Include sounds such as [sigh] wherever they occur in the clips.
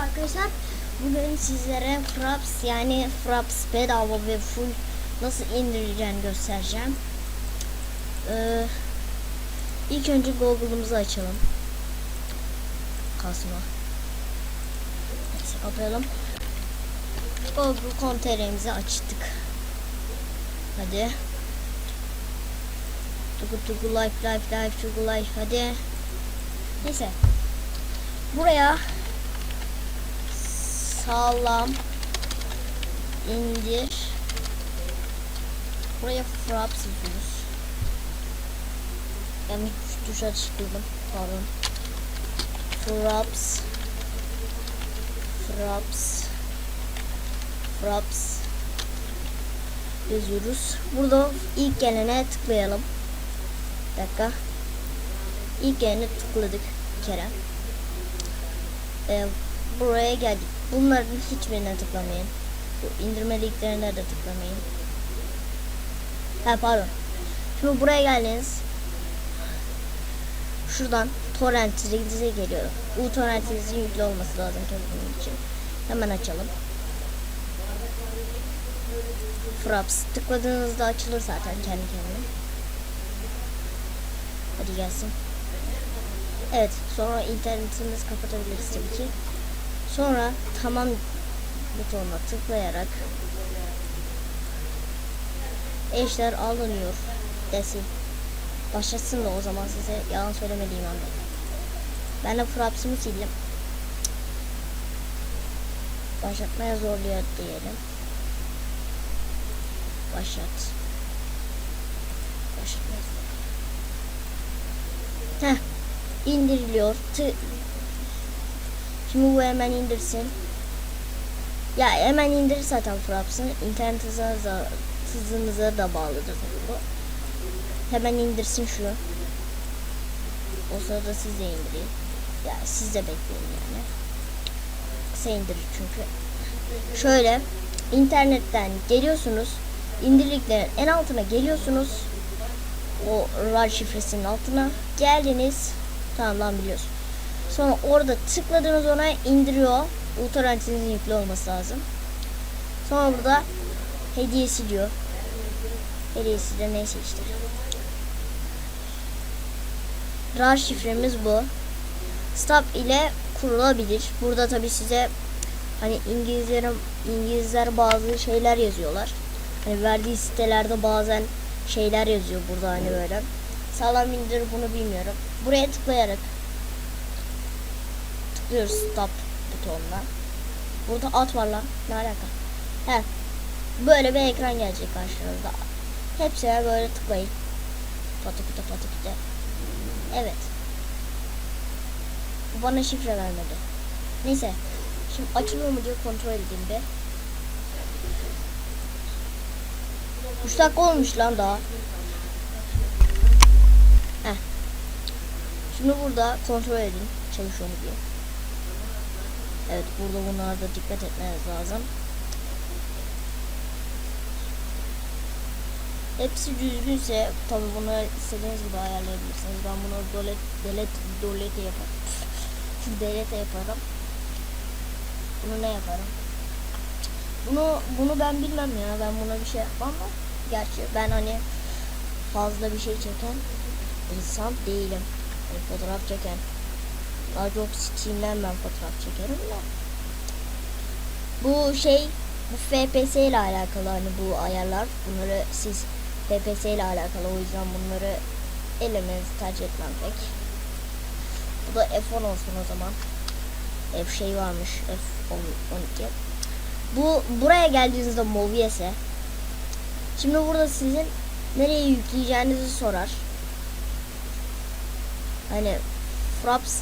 arkadaşlar. Bugün sizlere Fraps yani Fraps bedava ve full nasıl indireceğini göstereceğim. Ee, ilk önce Google'ımızı açalım. Kasma. Neyse kapayalım. Google.com.tr'mizi açtık. Hadi. Tugu tugu life life life tugu life hadi. Neyse. Buraya sağlam indir. Buraya fraps yazıyoruz. Yani tuşa tıkladım. Pardon. Fraps. Fraps. Fraps. Yazıyoruz. Burada ilk gelene tıklayalım. Bir dakika. İlk gelene tıkladık bir kere. Ee, buraya geldik. Bunların hiçbirine tıklamayın. Bu indirme de tıklamayın. Ha pardon. Şimdi buraya geldiniz. Şuradan torrentinize geliyor. Bu torrentinizin yüklü olması lazım telefonun için. Hemen açalım. Fraps tıkladığınızda açılır zaten kendi kendine. Hadi gelsin. Evet sonra internetimizi kapatabiliriz tabii ki. Sonra tamam butonuna tıklayarak eşler alınıyor desin. Başlasın da o zaman size yalan söylemediğim anda. Ben de frapsımı sildim. Başlatmaya zorluyor diyelim. Başlat. Başlatmaya Heh. indiriliyor. Tı Şimdi bu hemen indirsin. Ya hemen indir zaten Fraps'ı. İnternet hızınıza, hızınıza da bağlıdır bu. Hemen indirsin şunu. O sırada siz de indirin. Ya siz de bekleyin yani. Kısa indirir çünkü. Şöyle internetten geliyorsunuz. İndirdiklerin en altına geliyorsunuz. O RAR şifresinin altına geldiniz. Tamam lan biliyorsun. Sonra orada tıkladığınız ona indiriyor. Bu yüklü olması lazım. Sonra burada hediyesi diyor. Hediyesi de neyse işte. RAR şifremiz bu. Stop ile kurulabilir. Burada tabi size hani İngilizlerin İngilizler bazı şeyler yazıyorlar. Hani verdiği sitelerde bazen şeyler yazıyor burada hani böyle. Sağlam indir bunu bilmiyorum. Buraya tıklayarak tıklıyoruz stop butonuna. Burada at var lan. Ne alaka? He. Böyle bir ekran gelecek karşınızda. Hepsine böyle tıklayın. Pataküte pataküte. Evet. Bu bana şifre vermedi. Neyse. Şimdi açılıyor mu diye kontrol edeyim bir. 3 dakika olmuş lan daha. Heh. Şimdi burada kontrol edin çalışıyor mu diye. Evet burada bunlarda dikkat etmeniz lazım. Hepsi düzgünse tabi bunu istediğiniz gibi ayarlayabilirsiniz. Ben bunu dolet delet dolete yaparım. [laughs] delete yaparım. Bunu ne yaparım? Bunu bunu ben bilmem ya. Ben buna bir şey yapmam da. Gerçi ben hani fazla bir şey çeken insan değilim. Yani fotoğraf çeken. Daha çok Steam'den ben fotoğraf çekerim de. Bu şey bu FPS ile alakalı hani bu ayarlar. Bunları siz FPS ile alakalı o yüzden bunları elemenizi tercih etmem pek. Bu da F10 olsun o zaman. F şey varmış F12. Bu buraya geldiğinizde Movies'e Şimdi burada sizin nereye yükleyeceğinizi sorar. Hani Fraps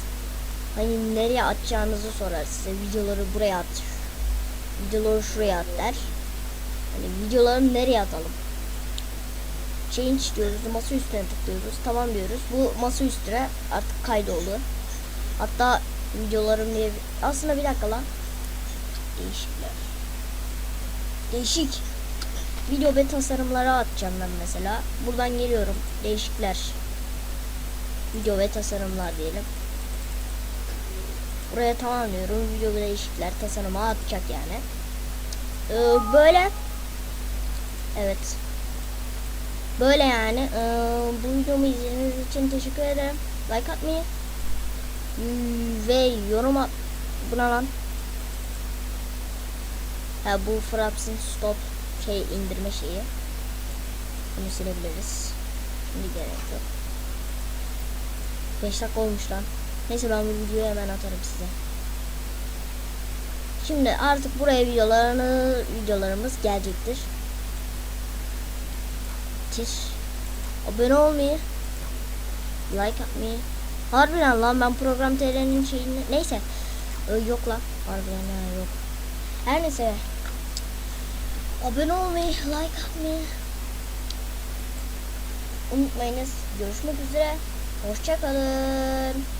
hani nereye atacağınızı sorar size. Videoları buraya at. Videoları şuraya at der. Hani videoları nereye atalım? Change diyoruz. Masa üstüne tıklıyoruz. Tamam diyoruz. Bu masa üstüne artık kaydoldu. Hatta videolarım diye aslında bir dakika lan. Değişikler. Değişik. Video ve tasarımlara atacağım ben mesela. Buradan geliyorum. Değişikler. Video ve tasarımlar diyelim. Buraya tamamlıyorum. Video değişiklikler tasarıma atacak yani. Ee, böyle Evet. Böyle yani. Ee, bu videomu izlediğiniz için teşekkür ederim. Like atmayı hmm, ve yorum at. Buna lan. Ha bu Fraps'ın stop şey indirme şeyi. Bunu silebiliriz. Şimdi gerek yok. 5 dakika olmuş lan. Neyse ben bu videoyu hemen atarım size. Şimdi artık buraya videolarını videolarımız gelecektir. Tir. Abone olmayı, like atmayı. Harbiden lan ben program TR'nin şeyini neyse. Ee, yok lan. Harbiden ya yok. Her neyse. Abone olmayı, like atmayı unutmayınız. Görüşmek üzere. Hoşçakalın.